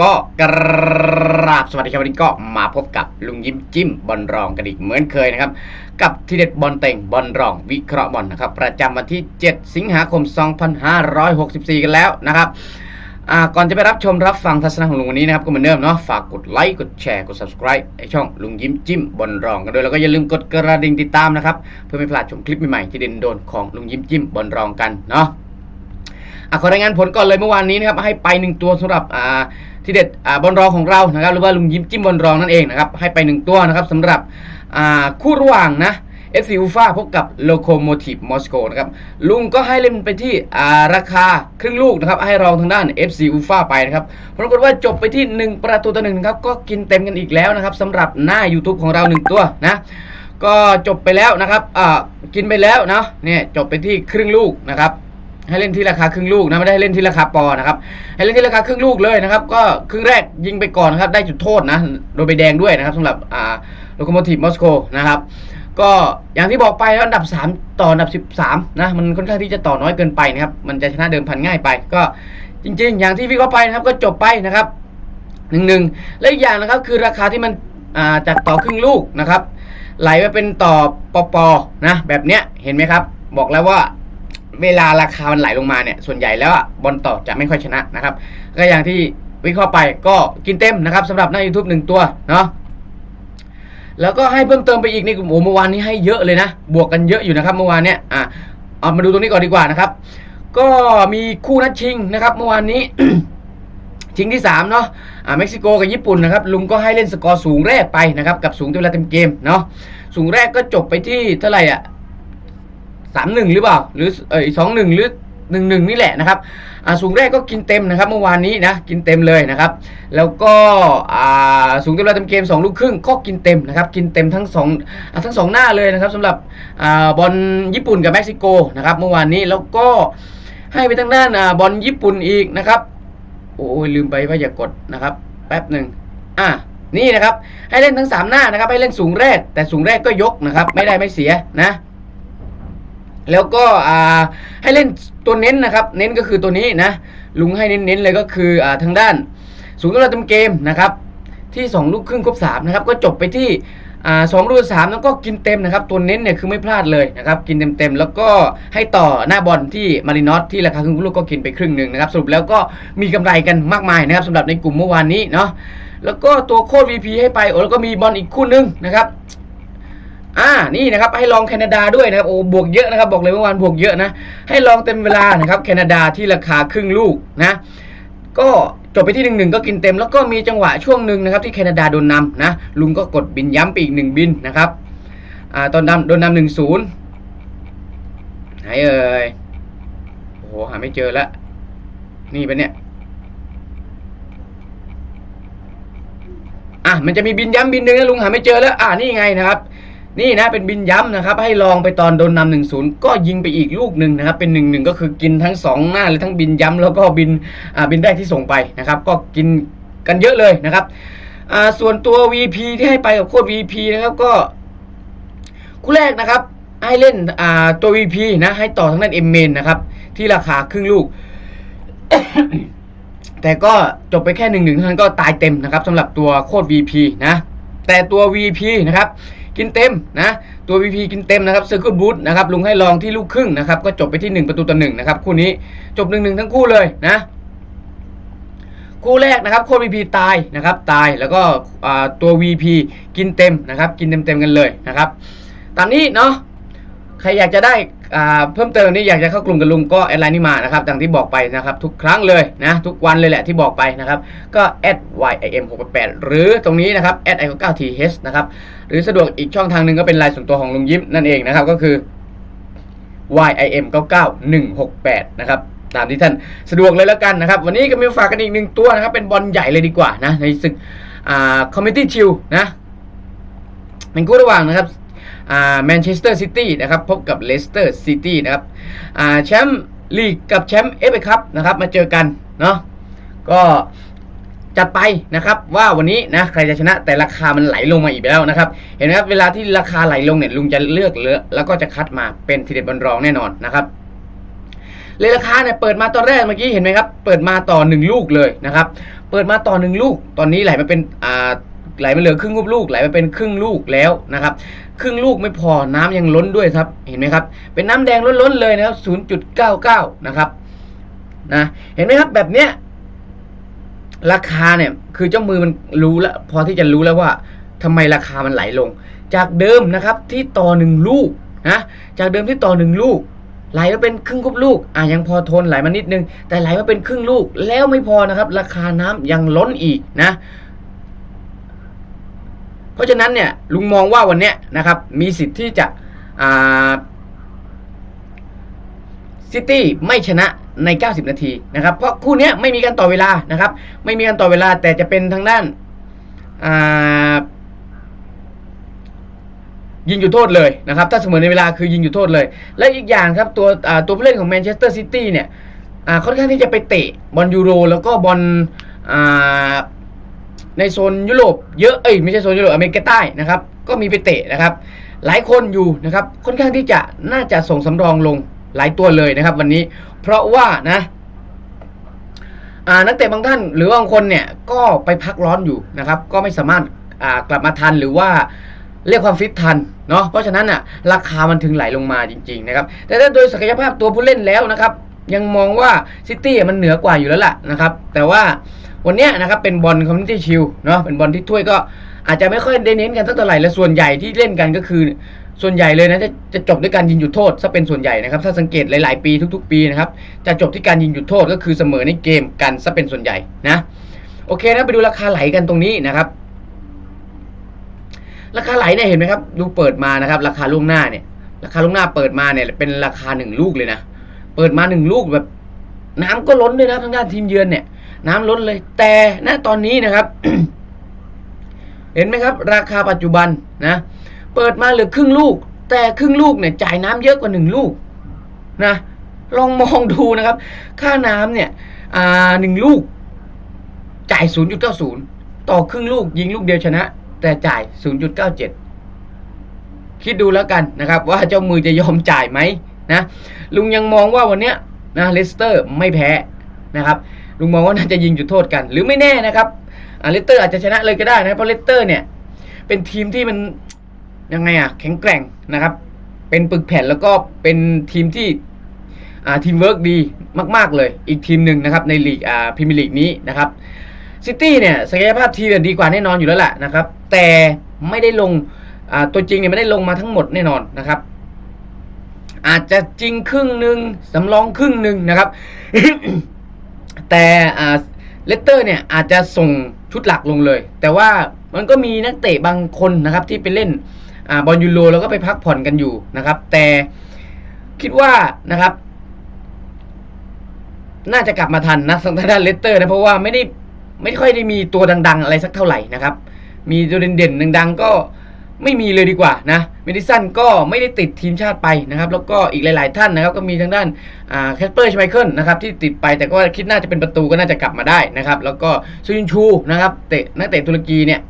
ก็กราบสวัสดีครับวันนี้ก็มาพบกับลุงยิ้มจิ้มบอลรองกันอีกเหมือนเคยนะครับ กับทีเด็ดบอลเต็งบอลรองวิเคราะห์บอลนะครับ ประจำวันที่ 7 สิงหาคม 2564 กันแล้วนะครับก่อนจะไปรับชมรับฟังทัศนะของลุงวันนี้นะครับก็เหมือนเดิมเนาะฝากกดไลค์กดแชร์กด subscribe ให้ช่องลุงยิ้มจิ้มบอลรองกันด้วยแล้วก็อย่าลืมกดกระดิ่งติดตามนะครับเพื่อไม่พลาดชมคลิปใหม่ๆที่เด่นโดนของลุงยิ้มจิ้มบอลรองกันเนาะ อะขอรายงานผลก่อนเลยเมื่อวานนี้นะครับให้ไปหนึ่งตัวสำหรับอ่าที่เด็ดอ่าบอลรองของเรานะครับหรือว่าลุงยิ้มจิ้มบอลรองนั่นเองนะครับให้ไปหนึ่งตัวนะครับสำหรับอ่าคู่ระหว่างนะเอฟซีอูฟาพบกับโลโคโมทีฟมอสโกนะครับลุงก็ให้เล่นไปที่ราคาครึ่งลูกนะครับให้รองทางด้าน FC อูฟาไปนะครับปรากฏว่าจบไปที่ 1 ประตูต่อหนึ่งครับก็กินเต็มกันอีกแล้วนะครับสำหรับหน้า YouTube ของเรา 1 ตัวนะก็จบไปแล้วนะครับกินไปแล้วเนาะเนี่ยจบไปที่ครึ่งลูกนะครับ ให้เล่นที่ราคาครึ่งลูกนะไม่ได้ให้เล่นที่ราคาปอนะครับให้เล่นที่ราคาครึ่งลูกเลยนะครับ ก็ครึ่งแรกยิงไปก่อนนะครับ ได้จุดโทษนะโดยใบแดงด้วยนะครับสำหรับอ่าโลโคโมทีฟมอสโกนะครับ ก็อย่างที่บอกไปแล้วอันดับ 3 ต่ออันดับ 13นะมันค่อนข้างที่จะต่อน้อยเกินไปนะครับ มันจะชนะเดิมพันง่ายไป ก็จริง ๆ อย่างที่พี่เขาไปนะครับก็จบไปนะครับหนึ่งหนึ่งและอีกอย่างนะครับคือราคาที่มันอ่าจากต่อครึ่งลูกนะครับ ไหลไปเป็นต่อปอปอนะแบบเนี้ยเห็นไหมครับ บอกแล้วว่า เวลาราคามันไหลลงมาเนี่ย ส่วนใหญ่แล้วบอลต่อจะไม่ค่อยชนะนะครับ ก็อย่างที่วิเคราะห์ไปก็กินเต็มนะครับสำหรับหน้า YouTube หนึ่งตัวเนาะแล้วก็ให้เพิ่มเติมไปอีกนี่โอ้เมื่อวานนี้ให้เยอะเลยนะ บวกกันเยอะอยู่นะครับเมื่อวานเนี่ยอะเอามาดูตรงนี้ก่อนดีกว่านะครับ ก็มีคู่นัดชิงนะครับ เมื่อวานนี้ ชิงที่3เนาะอ่าเม็กซิโกกับญี่ปุ่นนะครับ ลุงก็ให้เล่นสกอร์สูงแรกไปนะครับ กับสูงเวลาเต็มเกมเนาะสูงแรกก็จบไปที่เท่าไหร่อะ สามหนึ่งหรือเปล่า หรือเออสองหนึ่งหรือหนึ่งหนึ่งนี่แหละนะครับอ่าสูงแรกก็กินเต็มนะครับ เมื่อวานนี้นะกินเต็มเลยนะครับ แล้วก็อ่าสูงเต็มเวลาเต็มเกมสองลูกครึ่งก็กินเต็มนะครับ กินเต็มทั้งสองทั้งสองหน้าเลยนะครับสำหรับอ่าบอลญี่ปุ่นกับเม็กซิโกนะครับเมื่อวานนี้แล้วก็ให้ไปทางด้านอ่าบอลญี่ปุ่นอีกนะครับ โอ้ยลืมไปว่าอย่ากดนะครับ แป๊บหนึ่งอะนี่นะครับ ให้เล่นทั้งสามหน้านะครับ ให้เล่นสูงแรก แต่สูงแรกก็ยกนะครับ ไม่ได้ไม่เสียนะ แล้วก็อ่าให้เล่นตัวเน้นนะครับ เน้นก็คือตัวนี้นะลุงให้เน้นๆเลยก็คืออ่าทางด้านสูงตัวเราเต็มเกมนะครับ ที่ 2 ลูกครึ่งครบ3นะครับก็จบไปที่อ่าสองลูกสามแล้วก็กินเต็มนะครับ ตัวเน้นเนี่ยคือไม่พลาดเลยนะครับกินเต็มๆแล้วก็ให้ต่อหน้าบอลที่มารินอสที่ราคาครึ่งลูกก็กินไปครึ่งหนึ่งนะครับสรุปแล้วก็มีกำไรกันมากมายนะครับสำหรับในกลุ่มเมื่อวานนี้เนาะแล้วก็ตัวโค้ด VP ให้ไปโอ้แล้วก็มีบอลอีกคู่หนึงนะครับ นี่นะครับให้ลองแคนาดาด้วยนะครับโอ้บวกเยอะนะครับบอกเลยเมื่อวานบวกเยอะนะให้ลองเต็มเวลานะครับแคนาดาที่ราคาครึ่งลูกนะก็จบไปที่หนึ่งหนึ่งก็กินเต็มแล้วก็มีจังหวะช่วงหนึ่งนะครับที่แคนาดาโดนนำนะลุงก็กดบินย้ำไปอีกหนึ่งบินนะครับอ่าตอนนำโดนนำหนึ่งศูนย์ไหนเอ่ยโอ้โหหาไม่เจอแล้วนี่เป็นเนี่ยอะมันจะมีบินย้ำบินหนึ่งนะลุงหาไม่เจอแล้ว อ่านี่ไงนะครับ นี่นะเป็นบินย้ำนะครับให้ลองไปตอนโดนนำหนึ่งศูนย์ก็ยิงไปอีกลูกหนึ่งนะครับเป็นหนึ่งหนึ่งก็คือกินทั้งสองหน้าเลยทั้งบินย้ำแล้วก็บินอ่าบินแรกที่ส่งไปนะครับก็กินกันเยอะเลยนะครับอ่าส่วนตัว VP ที่ให้ไปกับโค้ด VP นะครับก็คู่แรกนะครับให้เล่นอ่าตัว VP นะให้ต่อทางด้นเอ็มเมนนะครับที่ราคาครึ่งลูก แต่ก็จบไปแค่หนึ่งหนึ่งเท่านั้นก็ตายเต็มนะครับสำหรับตัวโคตร VP นะแต่ตัว VP นะครับ กินเต็มนะตัว VP กินเต็มนะครับ Circle Boot นะครับลุงให้ลองที่ลูกครึ่งนะครับก็จบไปที่ 1 ประตูต่อหนึ่งนะครับคู่นี้จบ1-1ทั้งคู่เลยนะคู่แรกนะครับโคตร VP ตายนะครับตายแล้วก็ตัว VP กินเต็มนะครับกินเต็มๆกันเลยนะครับตามนี้เนาะใครอยากจะได้ เพิ่มเติมนี้อยากจะเข้ากลุ่มกับลุงก็แอดไลน์นี่มานะครับดังที่บอกไปนะครับทุกครั้งเลยนะทุกวันเลยแหละที่บอกไปนะครับก็ @ym 6 8หรือตรงนี้นะครับ @i 9 th นะครับหรือสะดวกอีกช่องทางหนึ่งก็เป็นไลน์ส่วนตัวของลุงยิ้มนั่นเองนะครับก็คือ ym 9 9 1 6 8นะครับตามที่ท่านสะดวกเลยแล้วกันนะครับวันนี้ก็มีฝากกันอีกหนึ่งตัวนะครับเป็นบอลใหญ่เลยดีกว่านะในศึกอ่าคอมมิตี้ชิลนะเป็นคู่ระหว่างนะครับ แมนเชสเตอร์ซิตี้นะครับพบกับเลสเตอร์ซิตี้นะครับแชมป์ลีกกับแชมป์เอฟเอคัพนะครับมาเจอกันเนาะก็จัดไปนะครับว่าวันนี้นะใครจะชนะแต่ราคามันไหลลงมาอีกแล้วนะครับ เห็นไหมครับเวลาที่ราคาไหลลงเนี่ยลุงจะเลือกเลือกแล้วก็จะคัดมาเป็นทีเด็ดบอลรองแน่นอนนะครับเลยราคาเนี่ยเปิดมาตอนแรกเมื่อกี้เห็นไหมครับ เปิดมาต่อหนึ่งลูกเลยนะครับ เปิดมาต่อหนึ่งลูก ตอนนี้ไหลมาเป็นอ่า ไหลมาเหลือครึ่งลูกไหลมาเป็นครึ่งลูกแล้วนะครับ ครึ่งลูกไม่พอน้ำยังล้นด้วยครับ เห็นไหมครับ เป็นน้ำแดงล้นๆเลยนะครับ 0.99 นะครับนะเห็นไหมครับแบบเนี้ยราคาเนี่ยคือเจ้ามือมันรู้แล้วพอที่จะรู้แล้วว่าทำไมราคามันไหลลง จากเดิมนะครับที่ต่อหนึ่งลูกนะจากเดิมที่ต่อหนึ่งลูกไหลมาเป็นครึ่งครบลูกอะยังพอทนไหลมานิดนึง แต่ไหลมาเป็นครึ่งลูกแล้วไม่พอนะครับ ราคาน้ำยังล้นอีกนะ เพราะฉะนั้นเนี่ยลุงมองว่าวันนี้นะครับมีสิทธิ์ที่จะซิตี้ไม่ชนะใน 90 นาทีนะครับ เพราะคู่เนี้ยไม่มีการต่อเวลานะครับ ไม่มีการต่อเวลาแต่จะเป็นทางด้านยิงอยู่โทษเลยนะครับ ถ้าเสมอในเวลาคือยิงอยู่โทษเลย และอีกอย่างครับตัวตัวผู้เล่นของแมนเชสเตอร์ซิตี้เนี่ยค่อนข้างที่จะไปเตะบอลยูโร แล้วก็บอล ในโซนยุโรปเยอะ เอ้ยไม่ใช่โซนยุโรปอเมริกาใต้นะครับ ก็มีไปเตะนะครับ หลายคนอยู่นะครับ ค่อนข้างที่จะน่าจะส่งสำรองลงหลายตัวเลยนะครับ วันนี้ เพราะว่านะนักเตะบางท่านหรือบางคนเนี่ยก็ไปพักร้อนอยู่นะครับ ก็ไม่สามารถกลับมาทันหรือว่าเรียกความฟิตทันเนาะเพราะฉะนั้นอะราคามันถึงไหลลงมาจริงๆนะครับ แต่ถ้าโดยศักยภาพตัวผู้เล่นแล้วนะครับ ยังมองว่าซิตี้มันเหนือกว่าอยู่แล้วล่ะนะครับ แต่ว่า วันนี้นะครับเป็นบอลคอมมิชชั่นชิลเนาะเป็นบอลที่ถ้วยก็อาจจะไม่ค่อยได้เน้นกันสักเท่าไหร่และส่วนใหญ่ที่เล่นกันก็คือ ส่วนใหญ่เลยนะจะจะจบด้วยการยิงหยุดโทษซะเป็นส่วนใหญ่นะครับ ถ้าสังเกตหลาย ๆ ปีทุก ๆ ปีนะครับจะจบที่การยิงหยุดโทษก็คือเสมอในเกมกันซะเป็นส่วนใหญ่นะโอเคนะไปดูราคาไหลกันตรงนี้นะครับราคาไหลเนี่ยเห็นไหมครับดูเปิดมานะครับ ราคาล่วงหน้าเนี่ย ราคาล่วงหน้าเปิดมาเนี่ย เป็นราคาหนึ่งลูกเลยนะเปิดมาหนึ่งลูกแบบ น้ำก็ล้นด้วยนะทางด้านทีมเยือนเนี่ย น้ำล้นเลย แต่ณตอนนี้นะครับ เห็นไหมครับ ราคาปัจจุบันนะ เปิดมาเหลือครึ่งลูก แต่ครึ่งลูกเนี่ยจ่ายน้ำเยอะกว่าหนึ่งลูกนะ ลองมองดูนะครับ ค่าน้ำเนี่ยหนึ่งลูก จ่าย 0.90 ต่อครึ่งลูกยิงลูกเดียวชนะ แต่จ่าย 0.97 คิดดูแล้วกันนะครับ ว่าเจ้ามือจะยอมจ่ายไหมนะลุงยังมองว่าวันเนี้ยนะเลสเตอร์ไม่แพ้นะครับ ลุงมองว่าน่าจะยิงจุดโทษกัน หรือไม่แน่นะครับอาเลสเตอร์อาจจะชนะเลยก็ได้นะเพราะเลสเตอร์เนี่ย เป็นทีมที่มันยังไงอะแข็งแกร่งนะครับ เป็นปึกแผ่นแล้วก็เป็นทีมที่อ่าทีมเวิร์กดีมาก ๆ เลย อีกทีมหนึ่งนะครับในลีกอ่าพรีเมียร์ลีกนี้นะครับซิตี้เนี่ยศักยภาพทีมเดียดีกว่าแน่นอนอยู่แล้วแหละนะครับ แต่ไม่ได้ลงอ่าตัวจริงเนี่ยไม่ได้ลงมาทั้งหมดแน่นอนนะครับ อาจจะจริงครึ่งหนึ่งสำรองครึ่งหนึ่งนะครับ แต่เลสเตอร์เนี่ยอาจจะส่งชุดหลักลงเลย แต่ว่ามันก็มีนักเตะบางคนนะครับที่ไปเล่นอบอลยูโรแล้วก็ไปพักผ่อนกันอยู่นะครับ แต่คิดว่านะครับ น่าจะกลับมาทันนะทางด้านเลสเตอร์นะเพราะว่าไม่ได้ไม่ค่อยได้มีตัวดัง ๆ อะไรสักเท่าไหร่นะครับ มีตัวเด่นๆดัง ๆ ก็ ไม่มีเลยดีกว่านะเมดิสันก็ไม่ได้ติดทีมชาติไปนะครับ แล้วก็อีกหลาย ๆ ท่านนะครับ ก็มีทางด้านแคสเปอร์ชไมเคิลนะครับที่ติดไปแต่ก็คิดน่าจะเป็นประตูก็น่าจะกลับมาได้นะครับ แล้วก็ซูยินชูนะครับเตะนักเตะตุรกีเนี่ย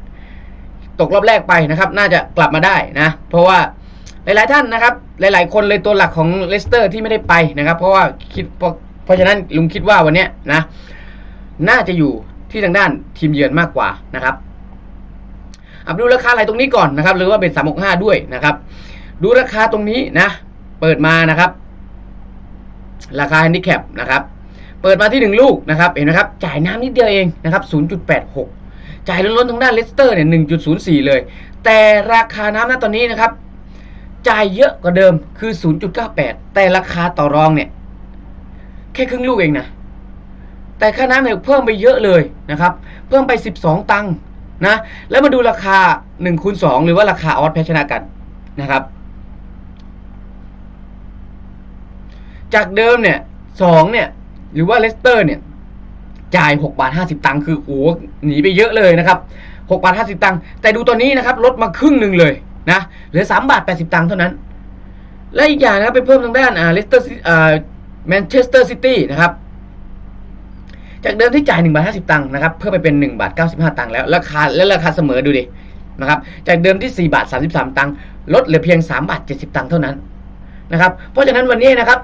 ตกรอบแรกไปนะครับ น่าจะกลับมาได้นะ เพราะว่าหลาย ๆ ท่านนะครับ หลาย ๆ คนเลยตัวหลักของเลสเตอร์ที่ไม่ได้ไปนะครับ เพราะว่าคิดเพราะเพราะฉะนั้นลุงคิดว่าวันนี้นะ น่าจะอยู่ที่ทางด้านทีมเยือนมากกว่านะครับ อับดูราคาอะไรตรงนี้ก่อนนะครับ หรือว่าเป็นสามหกห้าด้วยนะครับ ดูราคาตรงนี้นะ เปิดมานะครับ ราคาแฮนดิแคปนะครับ เปิดมาที่หนึ่งลูกนะครับ เห็นไหมครับ จ่ายน้ำนิดเดียวเองนะครับ0.86จ่ายล้นๆทางด้านเลสเตอร์เนี่ย1.04เลย แต่ราคาน้ำณตอนนี้นะครับ จ่ายเยอะกว่าเดิมคือ0.98แต่ราคาต่อรองเนี่ย แค่ครึ่งลูกเองนะแต่ค่าน้ำเนี่ยเพิ่มไปเยอะเลยนะครับ เพิ่มไป 12 ตังค์ นะแล้วมาดูราคา1คูณ2หรือว่าราคาออสแพชนะกันนะครับ จากเดิมเนี่ยสองเนี่ยหรือว่าเลสเตอร์เนี่ยจ่าย6บาท50 ตังค์คือโอ้โหหนีไปเยอะเลยนะครับ6บาท50 ตังค์แต่ดูตอนนี้นะครับลดมาครึ่งหนึ่งเลยนะเหลือ3บาท80 ตังค์เท่านั้น และอีกอย่างนะครับไปเพิ่มทางด้านอ่าเลสเตอร์อ่าแมนเชสเตอร์ซิตี้นะครับ จากเดิมที่จ่าย1บาท50 ตังค์นะครับเพิ่มไปเป็น1บาท95 ตังค์แล้วราคาและราคาเสมอดูดินะครับจากเดิมที่4บาท33 ตังค์ลดเหลือเพียง3บาท70 ตังค์เท่านั้นนะครับเพราะฉะนั้นวันนี้นะครับ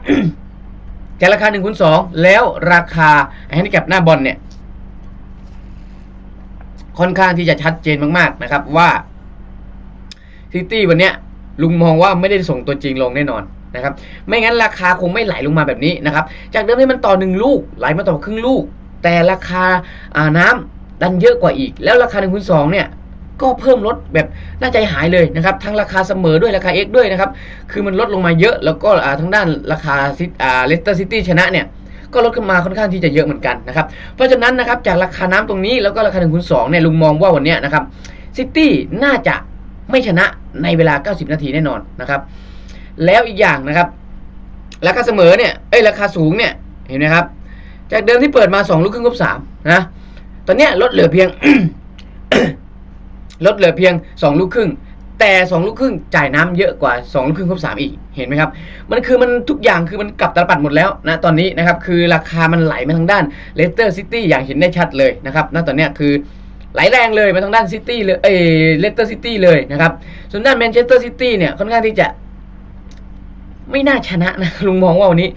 จากราคา1คูณ2แล้วราคาแฮนดิแคปหน้าบอลเนี่ยค่อนข้างที่จะชัดเจนมากๆนะครับว่าซิตี้วันเนี้ยลุงมองว่าไม่ได้ส่งตัวจริงลงแน่นอนนะครับ ไม่งั้นราคาคงไม่ไหลลงมาแบบนี้นะครับ จากเดิมที่มันต่อหนึ่งลูกไหลมาต่อครึ่งลูก แต่ราคาาน้ำดันเยอะกว่าอีก แล้วราคาหนึ่งคูณสองเนี่ยก็เพิ่มลดแบบน่าใจหายเลยนะครับทั้งราคาเสมอด้วยราคา X ด้วยนะครับคือมันลดลงมาเยอะแล้วก็ทั้งด้านราคาซิอ่าเลสเตอร์ซิตี้ชนะเนี่ยก็ลดขึ้นมาค่อนข้างที่จะเยอะเหมือนกันนะครับเพราะฉะนั้นนะครับจากราคาน้ำตรงนี้แล้วก็ราคา1คูณ2เนี่ยลุงมองว่าวันนี้นะครับซิตี้น่าจะไม่ชนะในเวลา 90 นาทีแน่นอนนะครับแล้วอีกอย่างนะครับราคาเสมอเนี่ยเอ้ยราคาสูงเนี่ยเห็นไหมครับ จากเดิมที่เปิดมา2ลูกครึ่งกับ3นะตอนเนี้ยลดเหลือเพียงลดเหลือเพียง2ลูกครึ่งแต่2ลูกครึ่งจ่ายน้ำเยอะกว่า2ลูกครึ่งครบ3อีกเห็นไหมครับ มันคือมันทุกอย่างคือมันกลับตลปัดหมดแล้วนะตอนนี้นะครับคือราคามันไหลมาทางด้านเลสเตอร์ซิตี้อย่างเห็นได้ชัดเลยนะครับณตอนนี้คือไหลแรงเลยมาทางด้านซิตี้เลยเอเลสเตอร์ซิตี้เลยนะครับส่วนด้านแมนเชสเตอร์ซิตี้เนี่ยค่อนข้างที่จะไม่น่าชนะนะลุงมองว่าวันนี้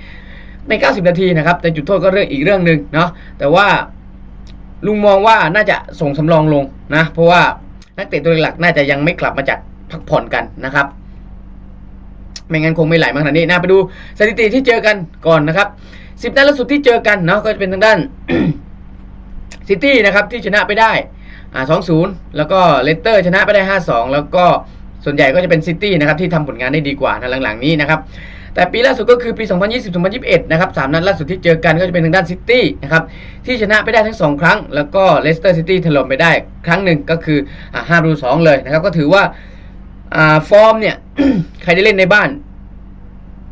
ใน 90 นาทีนะครับแต่จุดโทษก็เรื่องอีกเรื่องหนึ่งเนาะแต่ว่าลุงมองว่าน่าจะส่งสำรองลงนะ เพราะว่านักเตะตัวหลักน่าจะยังไม่กลับมาจากพักผ่อนกันนะครับไม่งั้นคงไม่ไหลมาขนาดนี้นะไปดูสถิติที่เจอกันก่อนนะครับสิบนัดล่าสุดที่เจอกันเนาะก็จะเป็นทางด้านซิตี้นะครับที่ชนะไปได้อ่าสองศูนย์แล้วก็เลสเตอร์ชนะไปได้ห้าสองแล้วก็ส่วนใหญ่ก็จะเป็นซิตี้นะครับที่ทำผลงานได้ดีกว่านะหลังๆนี้นะครับ แต่ปีล่าสุดก็คือปี 2020-2021 นะครับสามนัดล่าสุดที่เจอกันก็จะเป็นทางด้านซิตี้นะครับที่ชนะไปได้ทั้ง 2 ครั้ง แล้วก็เลสเตอร์ซิตี้ถล่มไปได้ครั้งหนึ่งก็คืออ่าห้าประตูสองเลยนะครับก็ถือว่าอฟอร์มเนี่ยใครได้เล่นในบ้าน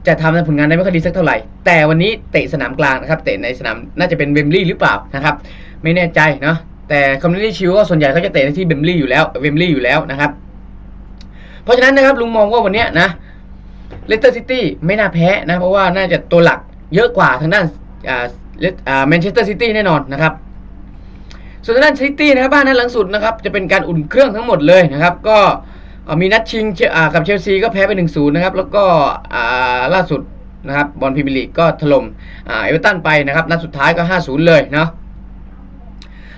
จะทำผลงานได้ไม่ค่อยดีสักเท่าไหร่ แต่วันนี้เตะสนามกลางนะครับเตะในสนามน่าจะเป็นเวมลีย์หรือเปล่านะครับไม่แน่ใจเนาะแต่คอมมูนิตี้ชิลก็ส่วนใหญ่เขาจะเตะที่เวมลีย์อยู่แล้วเวมลีย์อยู่แล้วนะครับ เพราะฉะนั้นนะครับลุงมองว่าวันเนี้ยนะ เลสเตอร์ซิตี้ไม่น่าแพ้นะ เพราะว่าน่าจะตัวหลักเยอะกว่าทางด้านแมนเชสเตอร์ซิตี้แน่นอนนะครับ ส่วนทางด้านซิตี้นะครับบ้านนัดหลังสุดนะครับจะเป็นการอุ่นเครื่องทั้งหมดเลยนะครับ ก็มีนัดชิงกับเชลซีก็แพ้ไป1-0นย์นะครับ แล้วก็ล่าสุดนะครับบอลพรีเมียร์ลีกก็ถล่มอ่าเอเวอร์ตันไปนะครับนัดสุดท้ายก็ 5-0 เลยเนาะ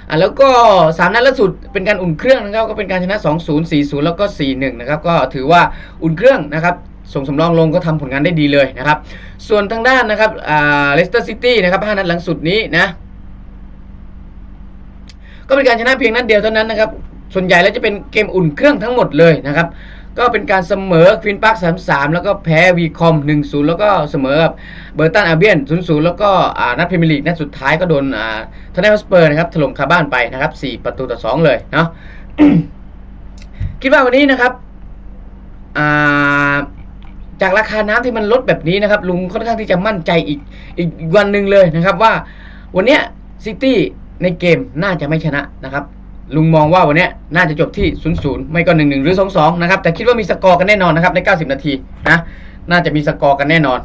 อะแล้วก็สามนัดล่าสุดเป็นการอุ่นเครื่องนะครับก็เป็นการชนะ 2-0 4-0 แล้วก็ 4-1 นะครับก็ถือว่าอุ่นเครื่องนะครับ ส่งสำรองลงก็ทำผลงานได้ดีเลยนะครับ ส่วนทางด้านนะครับอ่าเลสเตอร์ซิตี้นะครับห้านัดหลังสุดนี้นะก็เป็นการชนะเพียงนัดเดียวเท่านั้นนะครับ ส่วนใหญ่แล้วจะเป็นเกมอุ่นเครื่องทั้งหมดเลยนะครับ ก็เป็นการเสมอควินพาร์ค3-3แล้วก็แพ้วีคอม1-0แล้วก็เสมอกับเบอร์ตันอาเบียน0-0แล้วก็นัดพรีเมียร์ลีกนัดสุดท้ายก็โดนอ่าทนายฮอสเปอร์นะครับถล่มคาบ้านไปนะครับ4ประตูต่อ2เลยเนาะคิดว่าวันนี้นะครับอ่า จากราคาน้ำที่มันลดแบบนี้นะครับ ลุงค่อนข้างที่จะมั่นใจอีกอีกวันหนึ่งเลยนะครับว่าวันเนี้ยซิตี้ในเกมน่าจะไม่ชนะนะครับ ลุงมองว่าวันนี้น่าจะจบที่ 0 0 ไม่ก็ 1 1 หรือ 2 2 นะครับ แต่คิดว่ามีสกอร์กันแน่นอนนะครับ ใน 90 นาทีนะน่าจะมีสกอร์กันแน่นอน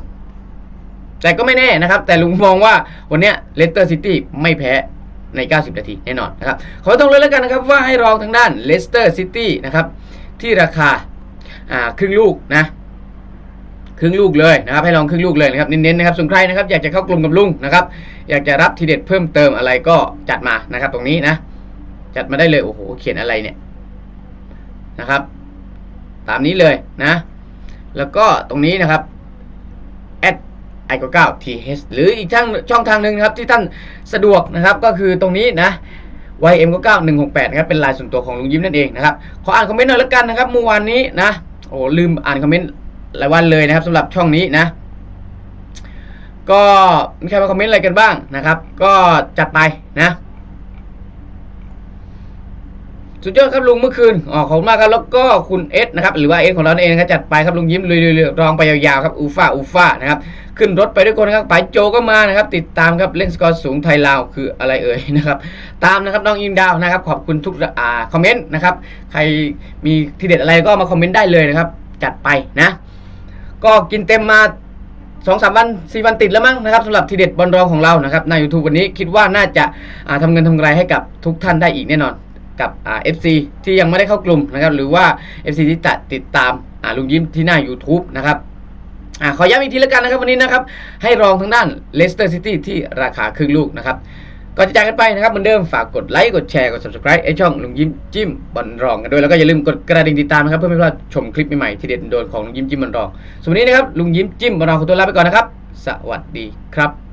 แต่ก็ไม่แน่นะครับ แต่ลุงมองว่าวันนี้เลสเตอร์ซิตี้ไม่แพ้ใน 90 นาทีแน่นอนนะครับขอตรงเลยแล้วกันนะครับว่าให้รองทางด้านเลสเตอร์ซิตี้นะครับที่ราคาครึ่งลูกนะ ครึ่งลูกเลยนะครับให้ลองครึ่งลูกเลยนะครับเน้นๆนะครับส่วนใครนะครับอยากจะเข้ากลุ่มกับลุงนะครับอยากจะรับทีเด็ดเพิ่มเติมอะไรก็จัดมานะครับ ตรงนี้นะ จัดมาได้เลยโอ้โหเขียนอะไรเนี่ยนะครับ ตามนี้เลยนะ แล้วก็ตรงนี้นะครับแอดไอเก้า th หรืออีกช่องช่องทางหนึ่งนะครับที่ท่านสะดวกนะครับก็คือตรงนี้นะ ym 9 1 6 8นะครับเป็นลน์ส่วนตัวของลุงยิ้มนั่นเองนะครับขออ่านคอมเมนต์หน่อยล้วกันนะครับเมื่อวานนี้นะโอ้ลืมอ่านคอมเมนต์ หลายวันเลยนะครับสำหรับช่องนี้นะ ก็มีใครมาคอมเมนต์อะไรกันบ้างนะครับ ก็จัดไปนะ สุดยอดครับลุงเมื่อคืนอ๋อขอบคุณมากครับแล้วก็คุณเอสนะครับ หรือว่าเอสของเราเองนะครับจัดไปครับลุงยิ้มลุยๆรองไปยาวๆครับอูฟ่าอูฟ่านะครับ ขึ้นรถไปด้วยคนนะครับไปโจก็มานะครับ ติดตามครับเล่นสกอร์สูงไทยลาวคืออะไรเอ่ยนะครับ ตามนะครับน้องอินดาวนะครับ ขอบคุณทุกอ่าคอมเมนต์นะครับ ใครมีทีเด็ดอะไรก็มาคอมเมนต์ได้เลยนะครับ จัดไปนะ ก็กินเต็มมาสองสามวันสี่วันติดแล้วมั้งนะครับสำหรับทีเด็ดบอลรองของเรานะครับใน YouTube วันนี้คิดว่าน่าจะาทำเงินทำกำไรให้กับทุกท่านได้อีกแน่นอนกับเอ่า FC ที่ยังไม่ได้เข้ากลุ่มนะครับหรือว่า FC ที่ตัดติดตามาลุงยิ้มที่หน้า YouTube นะครับอ่าขอย้ำอีกทีแล้วกันนะครับวันนี้นะครับให้รองทางด้านเลสเตอร์ซิตี้ที่ราคาครึ่งลูกนะครับ ก่อนจะจากกันไปนะครับเหมือนเดิมฝากกดไลค์กดแชร์กด subscribe ไอช่องลุงยิ้มจิ้มบอลรองกันด้วยแล้วก็อย่าลืมกดกระดิ่งติดตามนะครับเพื่อไม่พลาดชมคลิปใหม่ๆที่เด็ดโดนของลุงยิ้มจิ้มบอลรองส่วันนี้นะครับลุงยิ้มจิ้มบอลรองขอตัวลาไปก่อนนะครับ สวัสดีครับ